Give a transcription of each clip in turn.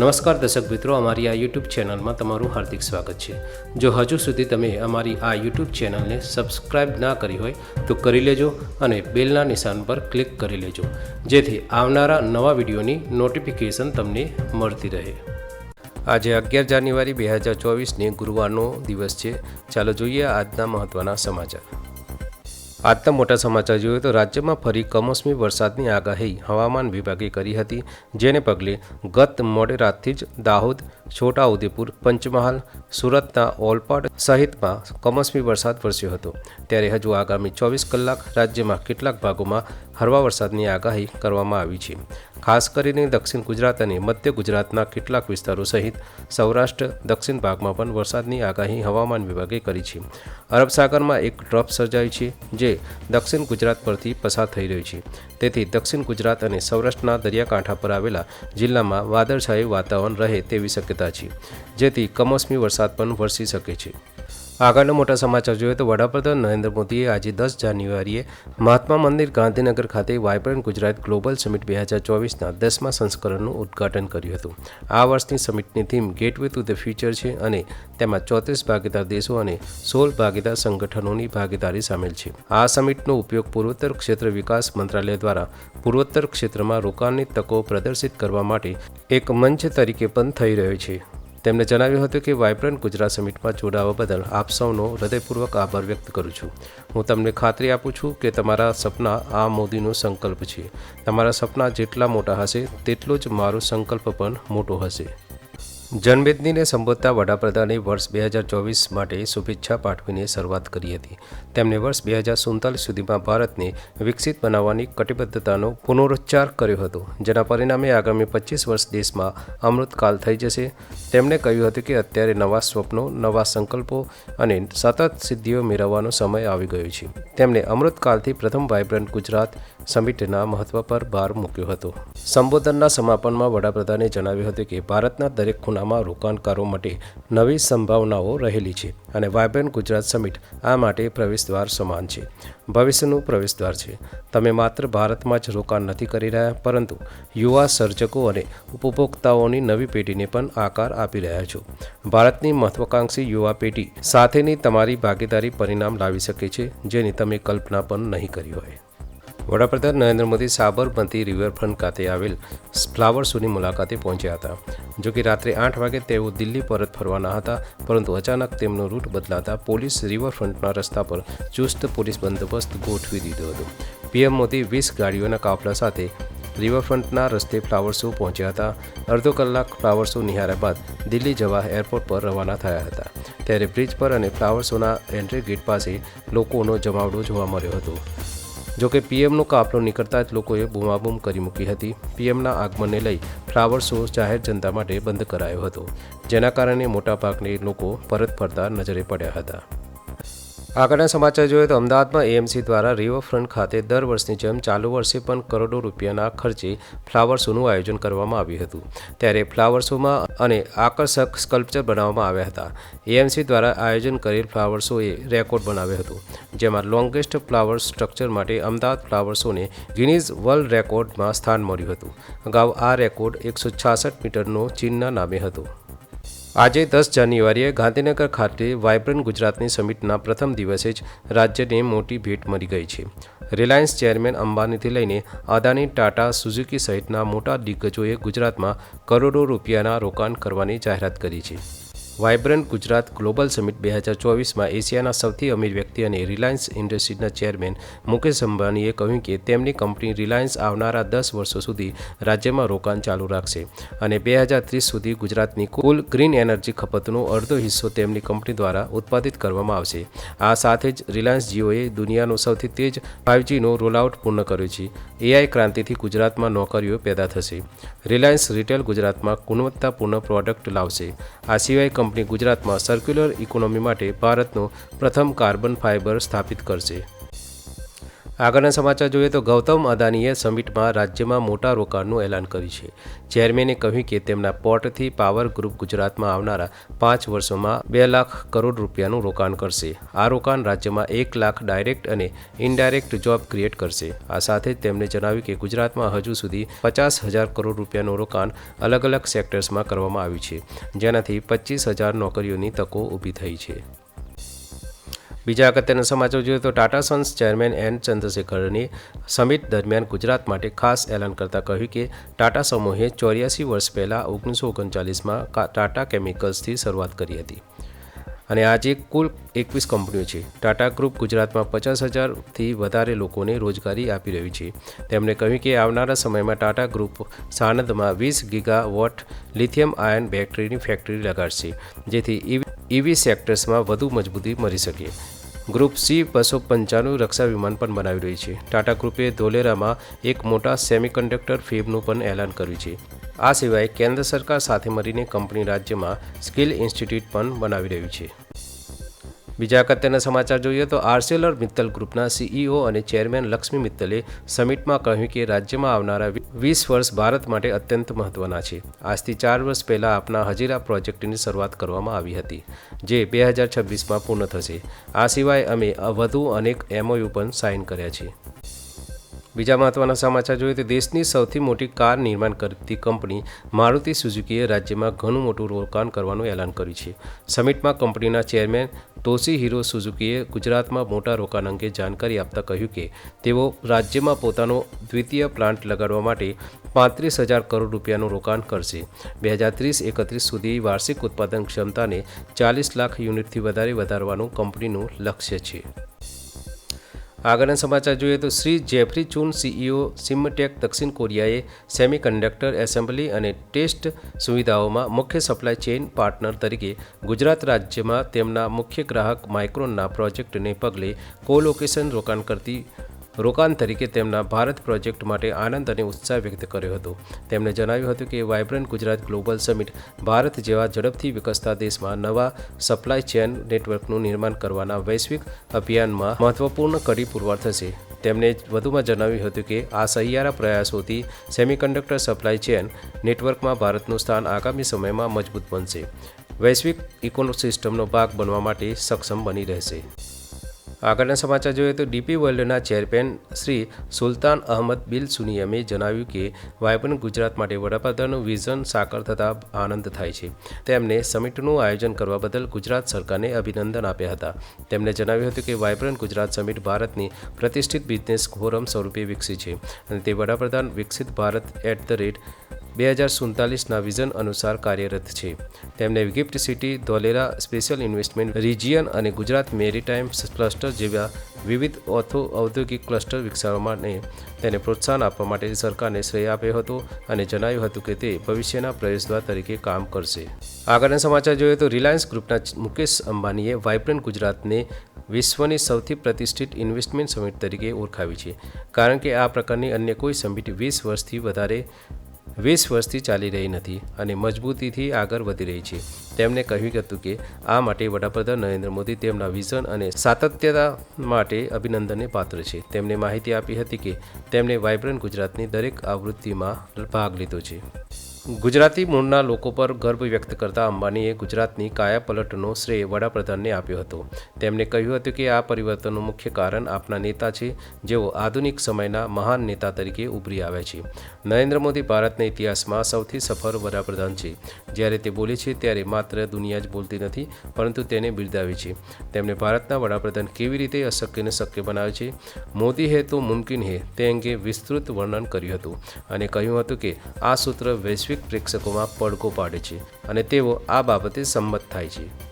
નમસ્કાર દર્શક મિત્રો, અમારી આ યુટ્યુબ ચેનલમાં તમારું હાર્દિક સ્વાગત છે. જો હજુ સુધી તમે અમારી આ યુટ્યુબ ચેનલને સબસ્ક્રાઇબ ના કરી હોય, તો કરી લેજો અને બેલના નિશાન પર ક્લિક કરી લેજો. જેથી આવનારા નવા વિડીયોની નોટિફિકેશન તમને મળતી રહે. આજે અગિયાર જાન્યુઆરી બે હજાર ચોવીસને ગુરુવારનો દિવસ છે. ચાલો જોઈએ આજના મહત્ત્વના સમાચાર. આજના મોટા સમાચાર જોઈએ તો રાજ્યમાં ફરી કમોસમી વરસાદની આગાહી હવામાન વિભાગે કરી હતી, જેને પગલે ગત મોડે રાતથી જ દાહોદ, છોટાઉદેપુર, પંચમહાલ, સુરતના ઓલપાડ સહિતમાં કમોસમી વરસાદ વરસ્યો હતો. ત્યારે હજુ આગામી ચોવીસ કલાક રાજ્યમાં કેટલાક ભાગોમાં હળવા વરસાદની આગાહી કરવામાં આવી છે. ખાસ કરીને દક્ષિણ ગુજરાત અને મધ્ય ગુજરાતના કેટલાક વિસ્તારો સહિત સૌરાષ્ટ્ર, દક્ષિણ ભાગમાં પણ વરસાદની આગાહી હવામાન વિભાગે કરી છે. અરબ સાગરમાં એક ટ્રફ સર્જાઈ છે, જે દક્ષિણ ગુજરાત પરથી પસાર થઈ રહ્યું છે. તેથી દક્ષિણ ગુજરાત અને સૌરાષ્ટ્રના દરિયાકાંઠા પર આવેલા જિલ્લામાં વાદળછાયું વાતાવરણ રહે તેવી શક્યતા છે, જેથી કમોસમી વરસાદ પણ વરસી શકે છે. આગળના મોટા સમાચાર જોઈએ તો વડાપ્રધાન નરેન્દ્ર મોદીએ આજે દસ જાન્યુઆરીએ મહાત્મા મંદિર ગાંધીનગર ખાતે વાયબ્રન્ટ ગુજરાત ગ્લોબલ સમિટ બે હજાર ચોવીસના દસમા સંસ્કરણનું ઉદ્ઘાટન કર્યું હતું. આ વર્ષની સમિટની theme gateway to the future છે અને તેમાં ચોત્રીસ ભાગીદાર દેશો અને સોળ ભાગીદાર સંગઠનોની ભાગીદારી સામેલ છે. આ સમિટનો ઉપયોગ પૂર્વોત્તર ક્ષેત્ર વિકાસ મંત્રાલય દ્વારા પૂર્વોત્તર ક્ષેત્રમાં રોકાણની તકો પ્રદર્શિત કરવા માટે એક મંચ તરીકે પણ થઈ રહ્યો છે. તેમણે જણાવ્યું હતું કે વાઇબ્રન્ટ ગુજરાત સમિટમાં જોડાવા બદલ આપ સૌનો હૃદયપૂર્વક આભાર વ્યક્ત કરું છું. હું તમને ખાતરી આપું છું કે તમારા સપના આ મોદીનો સંકલ્પ છે. તમારા સપના જેટલા મોટા હશે, તેટલો જ મારો સંકલ્પ પણ મોટો હશે. જનમેદનીને સંબોધતા વડાપ્રધાને વર્ષ બે હજાર ચોવીસ માટે શુભેચ્છા પાઠવીને શરૂઆત કરી હતી. તેમણે વર્ષ બે હજાર સુડતાલીસ સુધીમાં ભારતને વિકસિત બનાવવાની કટિબદ્ધતાનો પુનરોચ્ચાર કર્યો હતો, જેના પરિણામે આગામી પચીસ વર્ષ દેશમાં અમૃતકાલ થઈ જશે. તેમણે કહ્યું હતું કે અત્યારે નવા સ્વપ્નો, નવા સંકલ્પો અને સતત સિદ્ધિઓ મેળવવાનો સમય આવી ગયો છે. તેમણે અમૃતકાલથી પ્રથમ વાઇબ્રન્ટ ગુજરાત સમિટના મહત્વ પર ભાર મૂક્યો હતો. સંબોધનના સમાપનમાં વડાપ્રધાને જણાવ્યું હતું કે ભારતના દરેક ખૂણામાં રોકાણકારો માટે નવી સંભાવનાઓ રહેલી છે અને વાયબ્રન્ટ ગુજરાત સમિટ આ માટે પ્રવેશદ્વાર સમાન છે. ભવિષ્યનું પ્રવેશદ્વાર છે. તમે માત્ર ભારતમાં જ રોકાણ નથી કરી રહ્યા, પરંતુ યુવા સર્જકો અને ઉપભોક્તાઓની નવી પેઢીને પણ આકાર આપી રહ્યા છો. ભારતની મહત્વાકાંક્ષી યુવા પેઢી સાથેની તમારી ભાગીદારી પરિણામ લાવી શકે છે, જેની તમે કલ્પના પણ નહીં કરી હોય. વડાપ્રધાન નરેન્દ્ર મોદી સાબરમતી રિવરફ્રન્ટ ખાતે આવેલ ફ્લાવર શોની મુલાકાતે પહોંચ્યા હતા. જો કે રાત્રે આઠ વાગે તેઓ દિલ્હી પરત ફરવાના હતા, પરંતુ અચાનક તેમનો રૂટ બદલાતા પોલીસ રિવરફ્રન્ટના રસ્તા પર ચુસ્ત પોલીસ બંદોબસ્ત ગોઠવી દીધો હતો. પીએમ મોદી વીસ ગાડીઓના કાફલા સાથે રિવરફ્રન્ટના રસ્તે ફ્લાવર શો પહોંચ્યા હતા. અડધો કલાક ફ્લાવર શો નિહાળ્યા બાદ દિલ્હી જવા એરપોર્ટ પર રવાના થયા હતા. ત્યારે બ્રિજ પર અને ફ્લાવર શોના એન્ટ્રી ગેટ પાસે લોકોનો જમાવડો જોવા મળ્યો હતો. જોકે પીએમનો કાફલો નીકળતા જ લોકોએ બૂમાબૂમ કરી મૂકી હતી. પીએમના આગમનને લઈ ફ્લાવર શો જાહેર જનતા માટે બંધ કરાયો હતો, જેના કારણે મોટાભાગને લોકો પરત ફરતા નજરે પડ્યા હતા. આગળના સમાચાર જોઈએ તો અમદાવાદમાં એએમસી દ્વારા રિવરફ્રન્ટ ખાતે દર વર્ષની જેમ ચાલુ વર્ષે પણ કરોડો રૂપિયાના ખર્ચે ફ્લાવર શોનું આયોજન કરવામાં આવ્યું હતું. ત્યારે ફ્લાવર શોમાં અને આકર્ષક સ્કલ્પચર બનાવવામાં આવ્યા હતા. એએમસી દ્વારા આયોજન કરેલ ફ્લાવર શોએ રેકોર્ડ બનાવ્યો હતો, જેમાં લોંગેસ્ટ ફ્લાવર સ્ટ્રક્ચર માટે અમદાવાદ ફ્લાવર શોને ગિનીઝ વર્લ્ડ રેકોર્ડમાં સ્થાન મળ્યું હતું. અગાઉ આ રેકોર્ડ એકસો છાસઠ મીટરનો ચીનના નામે હતો. આજે દસ જાન્યુઆરીએ ગાંધીનગર ખાતે વાયબ્રન્ટ ગુજરાતની સમિટના પ્રથમ દિવસે જ રાજ્યને મોટી ભેટ મળી ગઈ છે. રિલાયન્સ ચેરમેન અંબાનીથી લઈને અદાની, ટાટા, સુઝુકી સહિતના મોટા દિગ્ગજોએ ગુજરાતમાં કરોડો રૂપિયાના રોકાણ કરવાની જાહેરાત કરી છે. વાઇબ્રન્ટ ગુજરાત ગ્લોબલ સમિટ બે હજાર ચોવીસમાં એશિયાના સૌથી અમીર વ્યક્તિ અને રિલાયન્સ ઇન્ડસ્ટ્રીઝના ચેરમેન મુકેશ અંબાણીએ કહ્યું કે તેમની કંપની રિલાયન્સ આવનારા દસ વર્ષો સુધી રાજ્યમાં રોકાણ ચાલુ રાખશે અને બે હજાર ત્રીસ સુધી ગુજરાતની કુલ ગ્રીન એનર્જી ખપતનો અડધો હિસ્સો તેમની કંપની દ્વારા ઉત્પાદિત કરવામાં આવશે. આ સાથે જ રિલાયન્સ જીઓએ દુનિયાનો સૌથી તેજ ફાઇવજીનો રોલઆઉટ પૂર્ણ કર્યો છે. એઆઈ ક્રાંતિથી ગુજરાતમાં નોકરીઓ પેદા થશે. રિલાયન્સ રિટેલ ગુજરાતમાં ગુણવત્તાપૂર્ણ પ્રોડક્ટ લાવશે. આ સિવાય કંપની ગુજરાતમાં સર્ક્યુલર ઇકોનોમી માટે ભારતનો પ્રથમ કાર્બન ફાઇબર સ્થાપિત કરશે. આગળના સમાચાર જોઈએ તો ગૌતમ અદાનીએ સમિટમાં રાજ્યમાં મોટા રોકાણનું એલાન કર્યું છે. ચેરમેને કહ્યું કે તેમના પોર્ટથી પાવર ગ્રુપ ગુજરાતમાં આવનારા પાંચ વર્ષોમાં બે લાખ કરોડ રૂપિયાનું રોકાણ કરશે. આ રોકાણ રાજ્યમાં એક લાખ ડાયરેક્ટ અને ઇનડાયરેક્ટ જોબ ક્રિએટ કરશે. આ સાથે જ તેમણે જણાવ્યું કે ગુજરાતમાં હજુ સુધી પચાસ હજાર કરોડ રૂપિયાનું રોકાણ અલગ અલગ સેક્ટર્સમાં કરવામાં આવ્યું છે. જેનાથી પચીસ હજાર નોકરીઓની તકો ઊભી થઈ છે. બીજા અગત્યના સમાચાર જોઈએ તો ટાટા સન્સ ચેરમેન એન ચંદ્રશેખરની સમિટ દરમિયાન ગુજરાત માટે ખાસ એલાન કરતાં કહ્યું કે ટાટા સમૂહે ચોર્યાસી વર્ષ પહેલાં ઓગણીસો ઓગણચાલીસમાં ટાટા કેમિકલ્સથી શરૂઆત કરી હતી. અને આજે કુલ એકવીસ કંપનીઓ છે. ટાટા ગ્રુપ ગુજરાતમાં પચાસ હજારથી વધારે લોકોને રોજગારી આપી રહ્યું છે. તેમણે કહ્યું કે આવનારા સમયમાં ટાટા ગ્રુપ સાણંદમાં વીસ ગીગા વોટ લિથિયમ આયન બેટરીની ફેક્ટરી લગાડશે, જેથી ઈવી સેક્ટર્સમાં વધુ મજબૂતી મળી શકે. ગ્રુપ સી બસો પંચાણું રક્ષા વિમાન પણ બનાવી રહી છે. ટાટા ગ્રુપે ધોલેરામાં એક મોટા સેમિકન્ડક્ટર ફેબનું પણ એલાન કર્યું છે. આ સિવાય કેન્દ્ર સરકાર સાથે મળીને કંપની રાજ્યમાં સ્કિલ ઇન્સ્ટિટ્યૂટ પણ બનાવી રહ્યું છે. બીજા અગત્યના સમાચાર જોઈએ તો આર્સેલર મિત્તલ ગ્રુપના સીઈઓ અને ચેરમેન લક્ષ્મી મિત્તલે સમિટમાં કહ્યું કે રાજ્યમાં આવનારા વીસ વર્ષ ભારત માટે અત્યંત મહત્વના છે. આજથી ચાર વર્ષ પહેલાં આપના હજીરા પ્રોજેક્ટની શરૂઆત કરવામાં આવી હતી, જે બે હજાર છવ્વીસમાં પૂર્ણ થશે. આ સિવાય અમે વધુ અનેક એમઓયુ પણ સાઇન કર્યા છે. બીજા મહત્વના સમાચાર જોઈએ તો દેશની સૌથી મોટી કાર નિર્માણ કરતી કંપની મારુતિ સુઝુકીએ રાજ્યમાં ઘણું મોટું રોકાણ કરવાનું એલાન કર્યું છે. સમિટમાં કંપનીના ચેરમેન ટોસી હીરો સુઝુકીએ ગુજરાતમાં મોટા રોકાણ અંગે જાણકારી આપતા કહ્યું કે, તેઓ રાજ્યમાં પોતાનો દ્વિતીય પ્લાન્ટ લગાડવા માટે પાંત્રીસ હજાર કરોડ રૂપિયાનું રોકાણ કરશે. બે હજાર ત્રીસ એકત્રીસ સુધી વાર્ષિક ઉત્પાદન ક્ષમતાને ચાલીસ લાખ યુનિટથી વધારે વધારવાનું કંપનીનું લક્ષ્ય છે. આગળના સમાચાર જોઈએ તો Shri Jeffrey Choon C E O Simtech દક્ષિણ કોરિયાએ સેમિકન્ડક્ટર એસેમ્બલી અને ટેસ્ટ સુવિધાઓમાં મુખ્ય સપ્લાય ચેઇન પાર્ટનર તરીકે ગુજરાત રાજ્યમાં તેમના મુખ્ય ગ્રાહક માઇક્રોનના પ્રોજેક્ટને પગલે કોલોકેશન રોકાણ કરતી રોકાણ તરીકે તેમના ભારત પ્રોજેક્ટ માટે આનંદ અને ઉત્સાહ વ્યક્ત કર્યો હતો. તેમણે જણાવ્યું હતું કે vibrant Gujarat global summit Bharat જેવા ઝડપથી વિકસતા દેશમાં નવા સપ્લાય ચેન નેટવર્કનું નિર્માણ કરવાના વૈશ્વિક અભિયાનમાં મહત્વપૂર્ણ કડી પુરવાર થશે. તેમણે વધુમાં જણાવ્યું હતું કે આ સહિયારા પ્રયાસોથી સેમિકન્ડક્ટર સપ્લાય ચેન નેટવર્કમાં ભારતનું સ્થાન આગામી સમયમાં મજબૂત બનશે. વૈશ્વિક ઇકોસિસ્ટમનો ભાગ બનવા માટે સક્ષમ બની રહેશે. આગળના સમાચાર જોઈએ તો DP વર્લ્ડના chairman Shri Sultan Ahmed bin સુનિયમે જણાવ્યું કે વાયબ્રન્ટ ગુજરાત માટે વડાપ્રધાનનું વિઝન સાકાર થતાં આનંદ થાય છે. તેમને સમિટનું આયોજન કરવા બદલ ગુજરાત સરકારને અભિનંદન આપ્યા હતા. તેમણે જણાવ્યું હતું કે વાયબ્રન્ટ ગુજરાત સમિટ ભારતની પ્રતિષ્ઠિત બિઝનેસ ફોરમ સ્વરૂપે વિકસી છે અને તે વડાપ્રધાન વિકસિત ભારત એટ ધ રેટ બે હજાર સુડતાલીસના વિઝન અનુસાર કાર્યરત છે. તેમણે gift city, Dholera, special investment, region અને ગુજરાત મેરીટાઈમ ક્લસ્ટર જેવા વિવિધ ઓથો ઔદ્યોગિક ક્લસ્ટર વિકસાવવા માટે તેને પ્રોત્સાહન આપવા માટે સરકારને શ્રેય આપ્યો હતો અને જણાવ્યું હતું કે તે ભવિષ્યના પ્રવેશદ્વાર તરીકે કામ કરશે. આગળના સમાચાર જોઈએ તો રિલાયન્સ ગ્રુપના મુકેશ અંબાનીએ વાઇબ્રન્ટ ગુજરાતને વિશ્વની સૌથી પ્રતિષ્ઠિત ઇન્વેસ્ટમેન્ટ સમિટ તરીકે ઓળખાવી છે. કારણ કે આ પ્રકારની અન્ય કોઈ સમિટ વીસ વર્ષથી વધારે વીસ વર્ષથી ચાલી રહી નથી અને મજબૂતીથી આગળ વધી રહી છે. તેમણે કહ્યું હતું કે આ માટે વડાપ્રધાન નરેન્દ્ર મોદી તેમના વિઝન અને સાતત્યતા માટે અભિનંદનને પાત્ર છે. તેમણે માહિતી આપી હતી કે તેમણે વાઇબ્રન્ટ ગુજરાતની દરેક આવૃત્તિમાં ભાગ લીધો છે. ગુજરાતી મૂળના લોકો પર ગર્વ વ્યક્ત કરતા અંબાણીએ ગુજરાતની કાયાપલટનો શ્રેય વડાપ્રધાનને આપ્યો હતો. તેમણે કહ્યું હતું કે આ પરિવર્તનનું મુખ્ય કારણ આપના નેતા છે જેઓ આધુનિક સમયના મહાન નેતા તરીકે ઉભરી આવ્યા છે. નરેન્દ્ર મોદી ભારતના ઇતિહાસમાં સૌથી સફળ વડાપ્રધાન છે. જ્યારે તે બોલે છે, ત્યારે માત્ર દુનિયા જ બોલતી નથી, પરંતુ તેને બિરદાવે છે. તેમણે ભારતના વડાપ્રધાન કેવી રીતે અશક્યને શક્ય બનાવે છે? મોદી હે તો મુમકિન હે, તે અંગે વિસ્તૃત વર્ણન કર્યું હતું અને કહ્યું હતું કે, આ સૂત્ર વૈશ્વિક પ્રેક્ષકોમાં પડઘો પાડે છે અને તેઓ આ બાબતે સંમત થાય છે.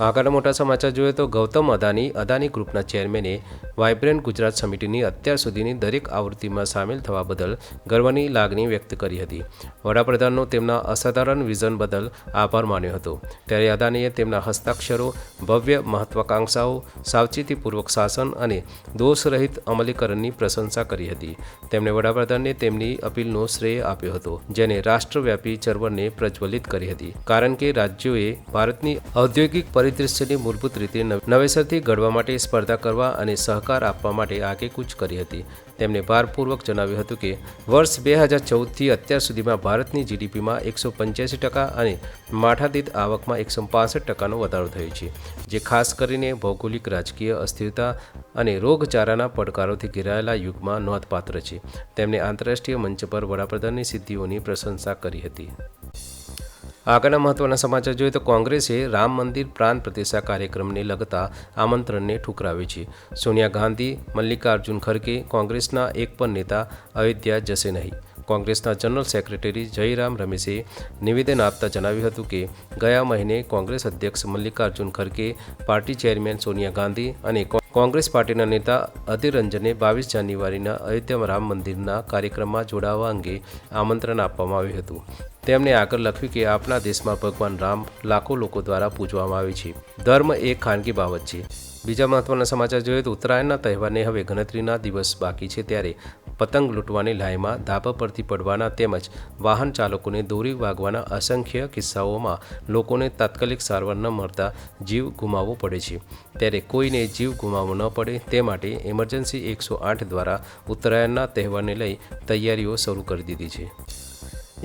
આગળના મોટા સમાચાર જોઈએ તો ગૌતમ અદાની અદાની ગ્રુપના ચેરમેને વાઇબ્રન્ટ ગુજરાત સમિતિની અત્યાર સુધીની દરેક આવૃત્તિમાં સામેલ થવા બદલ ગર્વની લાગણી વ્યક્ત કરી હતી. વડાપ્રધાનનો તેમના અસાધારણ વિઝન બદલ આભાર માન્યો હતો. ત્યારે અદાનીએ તેમના હસ્તાક્ષરો, ભવ્ય મહત્વાકાંક્ષાઓ, સાવચેતીપૂર્વક શાસન અને દોષરહિત અમલીકરણની પ્રશંસા કરી હતી. તેમણે વડાપ્રધાનને તેમની અપીલનો શ્રેય આપ્યો હતો, જેને રાષ્ટ્રવ્યાપી ચળવળને પ્રજ્વલિત કરી હતી. કારણ કે રાજ્યોએ ભારતની ઔદ્યોગિક પરિ પરિદૃશ્યની મૂળભૂત રીતે નવેસરથી ઘડવા માટે સ્પર્ધા કરવા અને સહકાર આપવા માટે આગેકૂચ કરી હતી. તેમણે ભારપૂર્વક જણાવ્યું હતું કે, વર્ષ બે હજાર ચૌદથી અત્યાર સુધીમાં ભારતની જીડીપીમાં એકસો પંચ્યાસી ટકા અને માઠાદીત આવકમાં એકસો પાસઠ ટકાનો વધારો થયો છે, જે ખાસ કરીને ભૌગોલિક રાજકીય અસ્થિરતા અને રોગચારાના પડકારોથી ઘેરાયેલા યુગમાં નોંધપાત્ર છે. તેમણે આંતરરાષ્ટ્રીય મંચ પર વડાપ્રધાનની સિદ્ધિઓની પ્રશંસા કરી હતી. આગળના મહત્વના સમાચાર જોઈએ તો કોંગ્રેસે રામ મંદિર પ્રાણ પ્રતિષ્ઠા કાર્યક્રમને લગતા આમંત્રણને ઠુકરાવ્યું છે. સોનિયા ગાંધી, મલ્લિકાર્જુન ખડગે કોંગ્રેસના એક પણ નેતા અયોધ્યા જશે નહીં. કોંગ્રેસના જનરલ સેક્રેટરી જયરામ રમેશે નિવેદન આપતા જણાવ્યું હતું કે, ગયા મહિને કોંગ્રેસ અધ્યક્ષ મલ્લિકાર્જુન ખરગે, પાર્ટી ચેરમેન સોનિયા ગાંધી અને કોંગ્રેસ પાર્ટીના નેતા અધીર રંજને બાવીસ જાન્યુઆરીના અયોધ્યા રામ મંદિરના કાર્યક્રમમાં જોડાવા અંગે આમંત્રણ આપવામાં આવ્યું હતું. તેમણે આગળ લખ્યું કે આપણા દેશમાં ભગવાન રામ લાખો લોકો દ્વારા પૂજવામાં આવે છે. ધર્મ એ ખાનગી બાબત છે. બીજા મહત્વના સમાચાર જોઈએ તો ઉત્તરાયણના તહેવારને હવે ગણતરીના દિવસ બાકી છે ત્યારે પતંગ લૂંટવાની લાઈમાં ધાબા પરથી પડવાના તેમજ વાહન ચાલકોને દોરી વાગવાના અસંખ્ય કિસ્સાઓમાં લોકોને તાત્કાલિક સારવાર ન મળતા જીવ ગુમાવવો પડે છે. ત્યારે કોઈને જીવ ગુમાવવો ન પડે તે માટે ઇમરજન્સી એકસો આઠ દ્વારા ઉત્તરાયણના તહેવારને લઈ તૈયારીઓ શરૂ કરી દીધી છે.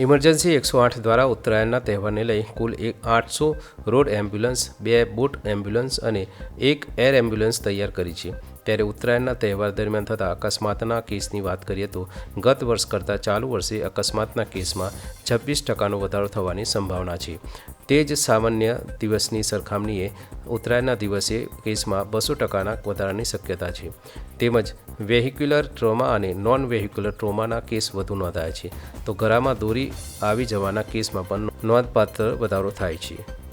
ઇમરજન્સી એકસો આઠ દ્વારા ઉત્તરાયણના તહેવારને લઈ કુલ એક આઠસો રોડ એમ્બ્યુલન્સ, બે બોટ એમ્બ્યુલન્સ અને એક એર એમ્બ્યુલન્સ તૈયાર કરી છે. ત્યારે ઉત્તરાયણના તહેવાર દરમિયાન થતા અકસ્માતના કેસની વાત કરીએ તો ગત વર્ષ કરતાં ચાલુ વર્ષે અકસ્માતના કેસમાં છવ્વીસ ટકાનો વધારો થવાની સંભાવના છે. તે જ સામાન્ય દિવસની સરખામણીએ ઉત્તરાયણના દિવસે કેસમાં બસો ટકાના વધારાની શક્યતા છે. તેમજ વેહિક્યુલર ટ્રોમા અને નોન વેહિક્યુલર ટ્રોમાના કેસ વધુ નોંધાયા છે. તો ગળામાં દોરી આવી જવાના કેસમાં પણ નોંધપાત્ર વધારો થાય છે.